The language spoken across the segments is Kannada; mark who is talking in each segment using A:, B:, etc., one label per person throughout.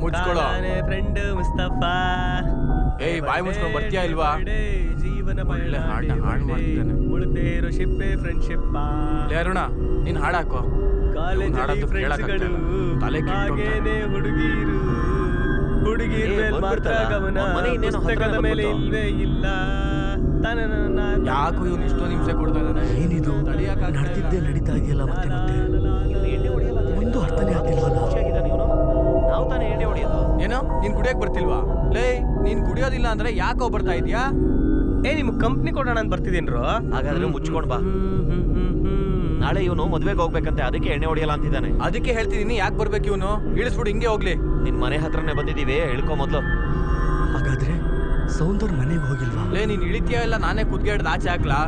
A: ಮುಚ್ಕೊಳ್ಳೋ
B: ಫ್ರೆಂಡ್ ಮುಸ್ತಫಾ.
A: ಏಯ್, ಬಾಯಿ ಮುಚ್ಕೊಂಡು ಬರ್ತೀಯಾ ಇಲ್ವಾ?
B: ಜೀವನ
A: ಒಳ್ಳೆ ಹಾಡ್ನ ಹಾಡ್ ಮಾಡ್ತಾನೆ
B: ಮುಳುಗದೆ ಇರೋ ಶಿಪ್ಪೆ ಫ್ರೆಂಡ್ಶಿಪ್
A: ಲೇ ಅರುಣ ನೀನ್ ಹಾಡಾಕೋ.
B: ಕಾಲೇಜ್
A: ಹಾಡೋದು
B: ಫ್ರೆಂಡ್ಸ್ಗಳು.
A: ತಲೆ.
B: ಹಾಗೇನೆ ಹುಡುಗಿರು. ಹುಡುಗಿರ ಮೇಲೆ ಮಾತ್ರ ಗಮನ.
C: ಮನೆ ಇನ್ನೇನೋ
B: ಪುಸ್ತಕದ ಮೇಲೆ. ಇಲ್ವೇ ಇಲ್ಲ.
A: ಯಾಕೋ ಇವ್ನು ಇಷ್ಟೊಂದು ನಿಮಿಷ ಕೊಡ್ತಾ ಇದ್ದಾನೆ?
D: ಏನಿದು. ನಡೆದಿದ್ದೇ ನಡೀತಾ ಇದೆಯಲ್ಲ ಮತ್ತೆ ಮತ್ತೆ?
A: ನೀನ್ ಕುಡಿಯಕ್ ಬರ್ತಿಲ್ವಾ? ಲೇ ನೀನ್ ಕುಡಿಯೋದಿಲ್ಲ ಅಂದ್ರೆ ಯಾಕೋ ಬರ್ತಾ ಇದೀಯಾ?
B: ಏ ನಿಮ್ ಕಂಪ್ನಿ ಕೊಡೋಣ ಅಂತ ಬರ್ತಿದ್ದೀನ್ರು?
C: ಹಾಗಾದ್ರೆ ಮುಚ್ಕೊಂಡ್ ಬಾ. ನಾಳೆ ಇವನು ಮದ್ವೆಗೆ ಹೋಗ್ಬೇಕಂತೆ ಅದಕ್ಕೆ ಎಣ್ಣೆ ಹೊಡೆಯಲ್ಲ ಅಂತಿದ್ದಾನೆ.
A: ಅದಕ್ಕೆ ಹೇಳ್ತಿದೀನಿ ಯಾಕೆ ಬರ್ಬೇಕು ಇವನು? ಇಳಿಸ್ಬಿಡು ಹಿಂಗೆ ಹೋಗ್ಲಿ.
C: ನಿನ್ ಮನೆ ಹತ್ರನೇ ಬಂದಿದೀವಿ ಇಳ್ಕೊ ಮೊದ್ಲು.
D: ಹಾಗಾದ್ರೆ ಸೌಂದರ್ ಮನೆಗೆ ಹೋಗಿಲ್ವಾ?
A: ಲೇ ನೀನ್ ಇಳಿತೀಯ ಇಲ್ಲ? ನಾನೇ ಕುದ್ಗೆ ಹಿಡ್ದು ಆಚೆ ಹಾಕ್ಲಾ?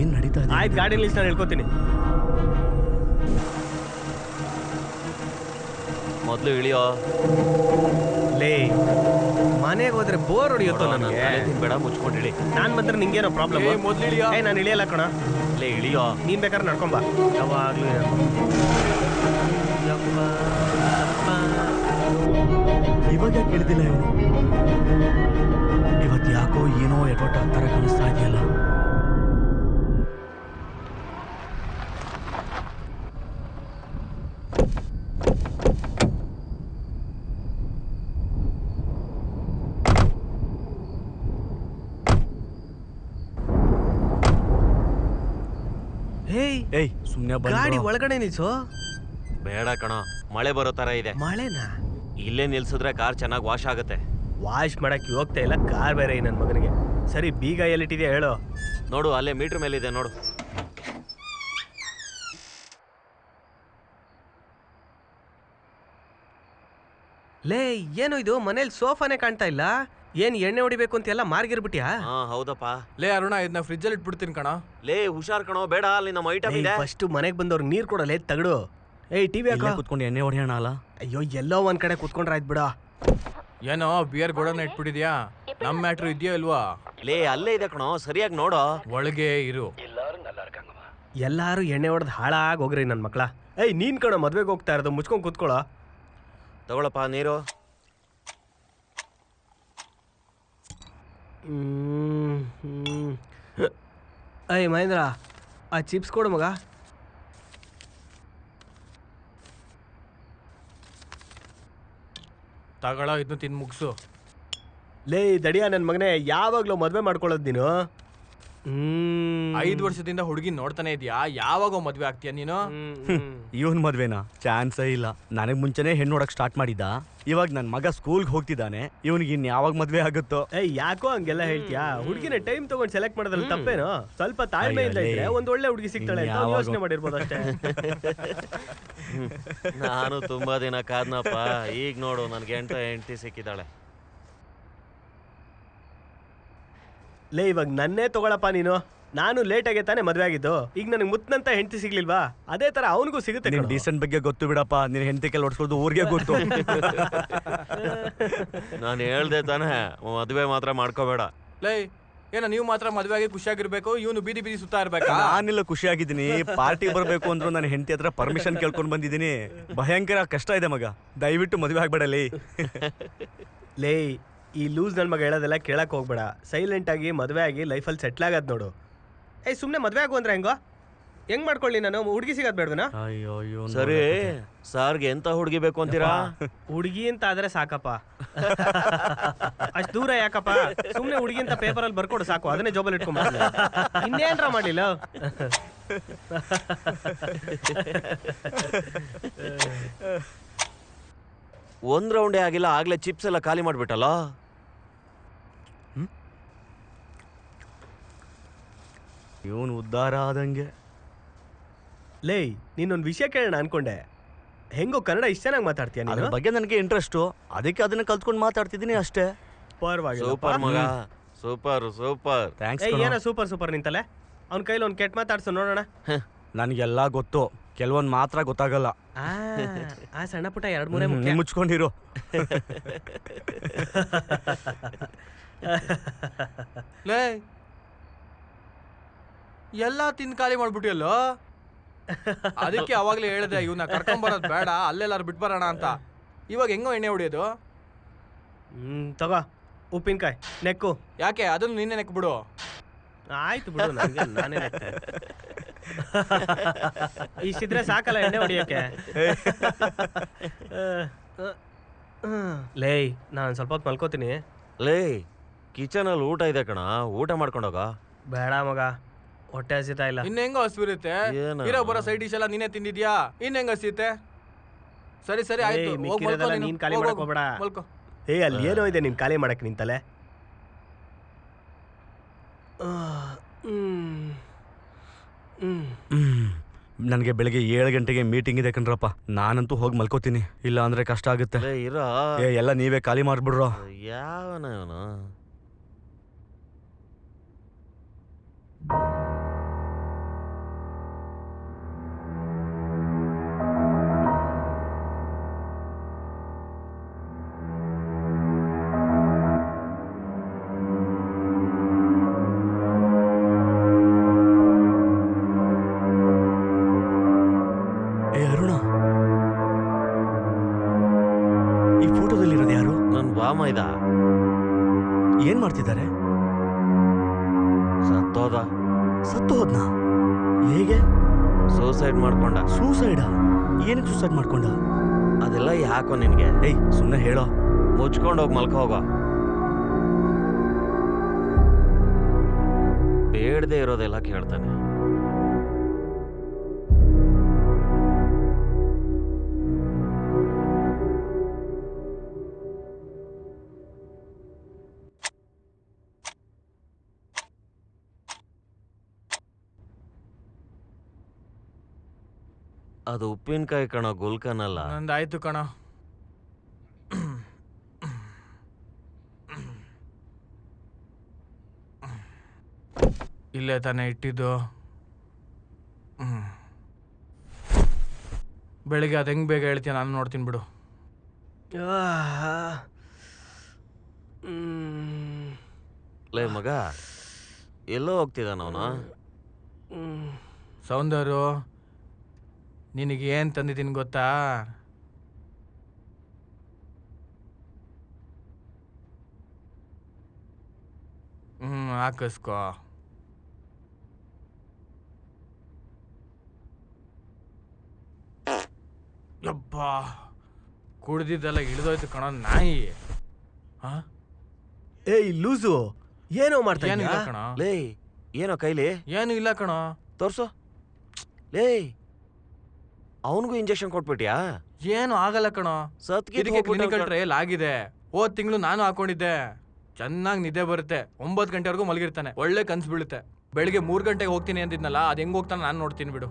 D: ಏನ್ ನಡೀತಾ ಇದೆ?
B: ಆಯ್ತು ಗಾಡಿ ನಿಲ್ಸಿ ನಾನು ಹೇಳ್ಕೊತೀನಿ
C: ಮೊದ್ಲು ಇಳಿಯೋ.
B: ಲೇ ಮನೆಗೆ ಹೋದ್ರೆ ಬೋರ್ ಹೊಡಿಯುತ್ತೋ ನನಗೆ?
C: ಬೇಡ ಮುಚ್ಕೊಂಡ್ ಇಳಿ.
B: ನಾನ್ ಬಂದ್ರೆ ನಿಂಗೇನೋ ಪ್ರಾಬ್ಲಮ್
A: ಏ, ಮೊದ್ಲು ಇಳಿಯೋ.
B: ಏ ನಾನು ಇಳಿಯಲ್ಲ ಕಣ.
C: ಲೇ ಇಳಿಯೋ?
B: ನೀನು ಬೇಕಾದ್ರೆ ನಡ್ಕೊಂಬ ಯಾವಾಗಲೂ.
D: ಇವಾಗ ಕೇಳಿದಿಲ್ಲ ಇವತ್ತು ಇವತ್ ಯಾಕೋ ಏನೋ ಎಡವಟ್ಟ ಹತ್ತರ ಕಾಣಿಸ್ತಾ ಇದೆಯಲ್ಲ ಏಯ್ ಸುಮ್ನೆ
B: ಗಾಡಿ ಒಳಗಡೆ ನಿಲ್ಸು.
C: ಬೇಡ ಕಣೋ ಮಳೆ ಬರೋ ತರ ಇದೆ.
B: ಮಳೆನಾ?
C: ಇಲ್ಲೇ ನಿಲ್ಸಿದ್ರೆ ಕಾರ್ ಚೆನ್ನಾಗಿ ವಾಶ್ ಆಗುತ್ತೆ.
B: ವಾಶ್ ಮಾಡಕ್ಕೆ ಹೋಗ್ತಾ ಇಲ್ಲ ಕಾರ್ ಬೇರೆ ನನ್ನ ಮಗನಿಗೆ. ಸರಿ ಬೀಗ ಎಲ್ಲಿಟ್ಟಿದ್ಯಾ ಹೇಳು.
C: ನೋಡು ಅಲ್ಲೇ ಮೀಟರ್ ಮೇಲೆ ಇದೆ ನೋಡು.
B: ಲೇ ಏನು ಇದು? ಮನೇಲಿ ಸೋಫಾನೇ ಕಾಣ್ತಾ ಇಲ್ಲ? ಏನ್ ಎಣ್ಣೆ ಹೊಡಿಬೇಕು ಅಂತ ಎಲ್ಲ ಮಾರ್ಗಿರ್ಬಿಟ್ಯಾ
C: ಹಾ ಹೌದಪ್ಪ.
A: ಲೇ ಅರುಣ ಇದನ್ನ ಫ್ರಿಜ್ ಅಲ್ಲಿ ಇಟ್ಬಿಡ್ತೀನಿ ಕಣ.
C: ಲೇ ಹುಷಾರ್ ಕಣೋ ಬೇಡ ಅಲ್ಲಿ ನಮ್ಮ ಐಟಮ್ ಇದೆ.
B: ಫಸ್ಟ್ ಮನೆಗೆ ಬಂದವ್ರು ನೀರ್ ಕೊಡಲೇ ತಗಡು. ಏಯ್ ಟಿವಿ ಹಾಕ.
D: ಕೂತ್ಕೊಂಡು ಕುತ್ಕೊಂಡು ಎಣ್ಣೆ ಹೊಡಿಯೋಣ ಅಲ್ಲ?
B: ಅಯ್ಯೋ ಎಲ್ಲೋ ಒಂದ್ ಕಡೆ ಕುತ್ಕೊಂಡ್ರೆ ಆಯ್ತು ಬಿಡ.
A: ಏನೋ ಬಿಯರ್ ಗೋಡನ್ ಇಟ್ಬಿಟ್ಟಿದ್ಯಾ? ನಮ್ ಮ್ಯಾಟ್ರ್ ಇದೆಯೋ ಇಲ್ವಾ?
C: ಲೇ ಅಲ್ಲೇ ಇದೆ ಕಣೋ ಸರಿಯಾಗಿ ನೋಡೋ.
A: ಒಳಗೆ ಇರು.
B: ಎಲ್ಲಾರು ಎಣ್ಣೆ ಹೊಡೆದ್ ಹಾಳಾಗಿ ಹೋಗ್ರಿ ನನ್ನ ಮಕ್ಳ. ಏಯ್ ನೀನ್ ಕಣ ಮದ್ವೆಗೆ ಹೋಗ್ತಾ ಇರೋದು ಮುಚ್ಕೊಂಡ್ ಕುತ್ಕೊಳ್ಳೋ.
C: ತಗೊಳಪ್ಪ ನೀರು.
B: ಏಯ್ ಮಹೇಂದ್ರ ಆ ಚಿಪ್ಸ್ ಕೊಡು ಮಗ.
A: ತಗೊಳ್ಳೋ ಇದನ್ನ ತಿನ್ ಮುಗಿಸು.
B: ಲೇ ದಡಿಯ ನನ್ನ ಮಗನೇ ಯಾವಾಗಲೂ ಮದುವೆ ಮಾಡ್ಕೊಳ್ಳೋದು ನೀನು?
A: ಐದ್ ವರ್ಷದಿಂದ ಹುಡುಗಿ ನೋಡ್ತಾನೆ ಇದ್ಯಾ? ಯಾವಾಗ ಮದ್ವೆ ಆಗ್ತೀಯ ನೀನು.
D: ಇವನ್ ಮದ್ವೆನಾ? ಚಾನ್ಸೇ ಇಲ್ಲ. ನನಗ್ ಮುಂಚೆನೆ ಹೆಣ್ಣು ನೋಡಕ್ ಸ್ಟಾರ್ಟ್ ಮಾಡಿದ್ದ. ಇವಾಗ ನನ್ ಮಗ ಸ್ಕೂಲ್ಗೆ ಹೋಗ್ತಿದ್ದಾನೆ. ಇವನಿಗೆ ಇನ್ ಯಾವಾಗ ಮದ್ವೆ ಆಗುತ್ತೋ?
B: ಏಯ್ ಯಾಕೋ ಹಂಗೆಲ್ಲ ಹೇಳ್ತೀಯಾ? ಹುಡುಗಿನ ಟೈಮ್ ತಗೊಂಡ್ ಸೆಲೆಕ್ಟ್ ಮಾಡೋದ್ರಲ್ಲಿ ತಪ್ಪೇನೋ? ಸ್ವಲ್ಪ ತಾಳ್ಮೆಯಿಂದ
D: ಅಯ್ಯೋ,
B: ಇದ್ರೆ. ಒಂದ್ ಒಳ್ಳೆ ಹುಡುಗಿ ಸಿಗ್ತಾಳೆ ಅಂತ? ಯೋಚನೆ ಮಾಡಿರ್ಬೋದು ಅಷ್ಟೇ.
C: ನಾನು ತುಂಬಾ ದಿನ ಕಾದ್ನಪ್ಪ. ಈಗ ನೋಡು ನನ್ಗೆ ಎಂಟ ಹೆಂಡತಿ ಸಿಕ್ಕಿದ್ದಾಳೆ.
B: ಲೇ ಇವಾಗ ನನ್ನೇ ತಗೊಳಪ್ಪ ನೀನು. ನಾನು ಲೇಟ್ ಆಗಿ ತಾನೇ ಮದ್ವೆ ಆಗಿದ್ದು. ಈಗ ನನಗೆ ಮುತ್ತಂತ ಹೆಂಡತಿ ಸಿಗ್ಲಿಲ್ವಾ? ಅದೇ ತರ ಅವನಿಗೂ ಸಿಗುತ್ತೆ
D: ನಿನ್
B: ಕಣೋ.
D: ಡೀಸೆಂಟ್ ಬಗ್ಗೆ ಗೊತ್ತು ಬಿಡಪ್ಪ. ನಿನ್ ಹೆಂಡತಿ ಕೆಲ ಹೊಡ್ಸ್ಕೊಳ್ಳೋದು ಊರಿಗೆ ಗೊತ್ತು.
C: ನಾನು ಹೇಳ್ದೆ ತಾನೇ ಮದುವೆ ಮಾತ್ರ ಮಾಡ್ಕೋಬೇಡ.
A: ಲೈ ಏನೋ ನೀವು ಮಾತ್ರ ಮದುವೆ ಆಗಿ ಖುಷಿಯಾಗಿರ್ಬೇಕು ಇವನು ಬೀದಿ ಬೀದಿ ಸುತ್ತಾ ಇರ್ಬೇಕಾ?
D: ನಾನೆಲ್ಲ ಖುಷಿಯಾಗಿದ್ದೀನಿ. ಪಾರ್ಟಿ ಬರಬೇಕು ಅಂದ್ರು ನನ್ನ ಹೆಂಡತಿ ಹತ್ರ ಪರ್ಮಿಷನ್ ಕೇಳ್ಕೊಂಡು ಬಂದಿದ್ದೀನಿ. ಭಯಂಕರ ಕಷ್ಟ ಇದೆ ಮಗ. ದಯವಿಟ್ಟು ಮದುವೆ ಆಗ್ಬೇಡಲಿ
B: ಲೇ ಈ ಲೂಸ್ ನನ್ನ ಮಗ ಹೇಳೋದೆಲ್ಲ ಕೇಳಕ್ಕೆ ಹೋಗ್ಬೇಡ. ಸೈಲೆಂಟ್ ಆಗಿ ಮದ್ವೆ ಆಗಿ ಲೈಫಲ್ಲಿ ಸೆಟ್ಲ್ ಆಗೋದು ನೋಡು. ಏಯ್ ಸುಮ್ಮನೆ ಮದುವೆ ಆಗು ಅಂದ್ರೆ ಹೆಂಗೋ? ಹೆಂಗ್ ಮಾಡ್ಕೊಳ್ಳಿ ನಾನು? ಹುಡುಗಿ ಸಿಗೋದ್ ಬೇಡ
D: ಅಯ್ಯೋ ಅಯ್ಯೋ
C: ಸರಿ ಸಾರ್ಗೆ ಎಂತ ಹುಡುಗಿ ಬೇಕು ಅಂತೀರಾ?
B: ಹುಡುಗಿ ಅಂತ ಆದ್ರೆ ಸಾಕಪ್ಪ. ಅಷ್ಟು ದೂರ ಯಾಕಪ್ಪ? ಸುಮ್ನೆ ಹುಡುಗಿ ಅಂತ ಪೇಪರ್ ಅಲ್ಲಿ ಬರ್ಕೊಡು ಸಾಕು ಅದನ್ನೇ ಜೋಬಲ್ ಇಟ್ಕೊಂಡ್ ಇನ್ನೇನ್ರ ಮಾಡ್ಲಿಲ್ಲ?
C: ಒಂದ್ ರೌಂಡೇ ಆಗಿಲ್ಲ ಆಗ್ಲೇ ಚಿಪ್ಸ್ ಎಲ್ಲ ಖಾಲಿ ಮಾಡ್ಬಿಟ್ಟಲ್ಲ?
D: ಉದ್ಧಾರ ಆದಂಗೆ.
B: ಲೇಯ್ ನೀನೊಂದು ವಿಷಯ ಕೇಳೋಣ ಅನ್ಕೊಂಡೆ. ಹೆಂಗೋ ಕನ್ನಡ ಇಷ್ಟ ಚೆನ್ನಾಗಿ ಮಾತಾಡ್ತೀಯ
D: ಅದ್ರ
B: ನೀನು
D: ಬಗ್ಗೆ ನನಗೆ ಇಂಟ್ರೆಸ್ಟು ಅದಕ್ಕೆ ಅದನ್ನ ಕಲ್ತ್ಕೊಂಡು ಮಾತಾಡ್ತಿದ್ದೀನಿ ಅಷ್ಟೇ.
B: ಪರವಾಗಿಲ್ಲ.
C: ಸೂಪರ್ ಮಗ. Super super.
D: ಥ್ಯಾಂಕ್ಸ್
B: ಏಯ್ ಏನೋ ಸೂಪರ್ ಸೂಪರ್ ನಿಂತಲೆ ಅವ್ನ ಕೈಲಿ ಒಂದು ಕೆಟ್ಟ ಮಾತಾಡ್ಸು ನೋಡೋಣ.
D: ನನಗೆಲ್ಲ ಗೊತ್ತು. ಕೆಲವೊಂದು ಮಾತ್ರ ಗೊತ್ತಾಗಲ್ಲ.
B: ಆ, ಆ ಸಣ್ಣ ಪುಟ್ಟ ಎರಡು ಮೂರೇ ಮುಖ್ಯ.
D: ನೀನ್ ಮುಚ್ಕೊಂಡಿರು.
A: ಲೇ ಎಲ್ಲ ತಿನ್ ಖಾಲಿ ಮಾಡ್ಬಿಟ್ಟಿಯಲ್ಲೋ? ಅದಕ್ಕೆ ಅವಾಗ್ಲೇ ಹೇಳಿದೆ ಇವನ್ನ ಕರ್ಕೊಂಬರೋದು ಬೇಡ ಅಲ್ಲೆಲ್ಲಾರು ಬಿಟ್ಬರೋಣ ಅಂತ. ಇವಾಗ ಹೆಂಗೋ ಎಣ್ಣೆ ಹೊಡಿಯೋದು?
B: ಹ್ಞೂ ತಗೋ ಉಪ್ಪಿನಕಾಯಿ ನೆಕ್ಕು.
A: ಯಾಕೆ ಅದನ್ನು ನಿನ್ನೆ ನೆಕ್ ಬಿಡು.
B: ಆಯ್ತು ಬಿಡು ನನಗೆ ನಾನೇ ನೆಕ್ತೆ. ಇಷ್ಟಿದ್ರೆ ಸಾಕಲ್ಲ ಎಣ್ಣೆ ಹೊಡಿಯೋಕ್ಕೆ ಲೇ ನಾನು ಸ್ವಲ್ಪ ಹೊತ್ತು ಮಲ್ಕೋತೀನಿ.
C: ಲೇ ಕಿಚನಲ್ಲಿ ಊಟ ಇದೆ ಕಣ ಊಟ ಮಾಡ್ಕೊಂಡೋಗ?
B: ಬೇಡ ಮಗ. ಹೊಟ್ಟೆ ಹಸಿತಾ ಇಲ್ಲ.
A: ಇನ್ನ ಹೆಂಗ ಹಸಿರುತ್ತೆ
C: ಏನೋ?
A: ಇರೋ ಬರೋ ಸೈಡ್ ಡಿಶ್ ಎಲ್ಲ ನೀನೇ ತಿಂದಿದ್ಯಾ? ಇನ್ನ ಹೆಂಗ ಹಸಿತೆ ಸರಿ ಸರಿ
B: ಏಯ್,
A: ಆಯ್ತು. ಹೋಗ್
B: ಮಿಕ್ಕಿರೋದೆಲ್ಲ
A: ಮಲ್ಕೋ ನೀನು.
B: ನೀನ್ ಖಾಲಿ
A: ಹೋಗ್,
B: ಮಾಡಕ್
A: ಹೋಗ್,
B: ಹೋಗ್ಬೇಡ.
A: ಮಲ್ಕೋ.
B: ಏ ಅಲ್ಲಿ ಏನೋ ಇದೆ ನೀನು ಖಾಲಿ ಮಾಡಕ್ಕೆ ನಿಂತಲೆ
D: ನನಗೆ ಬೆಳಿಗ್ಗೆ ಏಳು ಗಂಟೆಗೆ ಮೀಟಿಂಗ್ ಇದೆ ಕಣ್ರಪ್ಪ. ನಾನಂತೂ ಹೋಗಿ ಮಲ್ಕೋತೀನಿ. ಇಲ್ಲ ಅಂದ್ರೆ ಕಷ್ಟ ಆಗುತ್ತೆ.
C: ಲೇ ಇರೋ.
D: ಏ ಎಲ್ಲ ನೀವೇ ಖಾಲಿ ಮಾಡ್ಬಿಡ್ರೋ.
C: ಯಾವನ ಇವನು
D: ಸತ್ತು ಹೋದ್ನ ಹೇಗೆ?
C: ಸೂಸೈಡ್ ಮಾಡ್ಕೊಂಡ.
D: ಸೂಸೈಡ ಏನಕ್ಕೆ ಸೂಸೈಡ್ ಮಾಡ್ಕೊಂಡ?
C: ಅದೆಲ್ಲ ಯಾಕೋ ನಿನಗೆ?
D: ಏಯ್ ಸುಮ್ಮನೆ ಹೇಳೋ.
C: ಮುಚ್ಕೊಂಡು ಹೋಗಿ ಮಲ್ಕೋ ಹೋಗೋ. ಬೇಡದೆ ಇರೋದೆಲ್ಲ ಕೇಳ್ತಾನೆ. ಅದು ಉಪ್ಪಿನಕಾಯಿ ಕಣೋ ಗುಲ್ಕನಲ್ಲ.
A: ನಂದಾಯ್ತು ಕಣ. ಇಲ್ಲೇ ತಾನೇ ಇಟ್ಟಿದ್ದು. ಬೆಳಿಗ್ಗೆ ಅದು ಹೆಂಗ್ ಬೇಗ ಹೇಳ್ತೀಯ ನಾನು ನೋಡ್ತೀನಿ ಬಿಡು.
C: ಲೇ ಮಗ ಎಲ್ಲೋ ಹೋಗ್ತಿದ್ದಾನ ಅವನು?
A: ಸೌಂದರ್ಯ. ನಿನಗೆ ಏನು ತಂದಿದ್ದೀನಿ ಗೊತ್ತಾ? ಹ್ಞೂ ಹಾಕಿಸ್ಕೋ. ಯಪ್ಪ ಕುಡ್ದಿದ್ದೆಲ್ಲ ಇಳಿದೋಯ್ತು ಕಣ ನಾಯಿ. ಹಾ
B: ಏಯ್ ಲೂಸು ಏನೋ ಮಾಡ್ತಾ
A: ಏನಿಲ್ಲ
B: ಇದೀಯಾ?
A: ಕಣ.
C: ಲೇ ಏನೋ ಕೈಲಿ?
A: ಏನು ಇಲ್ಲ ಕಣೋ.
C: ತೋರ್ಸು. ಲೇ ಅವನಿಗೂ ಇಂಜೆಕ್ಷನ್ ಕೊಟ್ಬಿಟ್ಯಾ?
A: ಏನು ಆಗಲ್ಲ ಕಣೋ. ಇದಕ್ಕೆ ಕ್ಲಿನಿಕಲ್ ಟ್ರಯಲ್ ಆಗಿದೆ. ಹೋದ್ ತಿಂಗಳು ನಾನು ಹಾಕೊಂಡಿದ್ದೆ. ಚೆನ್ನಾಗಿ ನಿದ್ದೆ ಬರುತ್ತೆ. ಒಂಬತ್ತು ಗಂಟೆವರೆಗೂ ಮಲಗಿರ್ತಾನೆ. ಒಳ್ಳೆ ಕನ್ಸು ಬೀಳುತ್ತೆ. ಬೆಳಿಗ್ಗೆ ಮೂರು ಗಂಟೆಗೆ ಹೋಗ್ತೀನಿ ಅಂದಿದ್ನಲ್ಲ ಅದು ಹೆಂಗ್ ಹೋಗ್ತಾನೆ ನಾನು ನೋಡ್ತೀನಿ ಬಿಡು.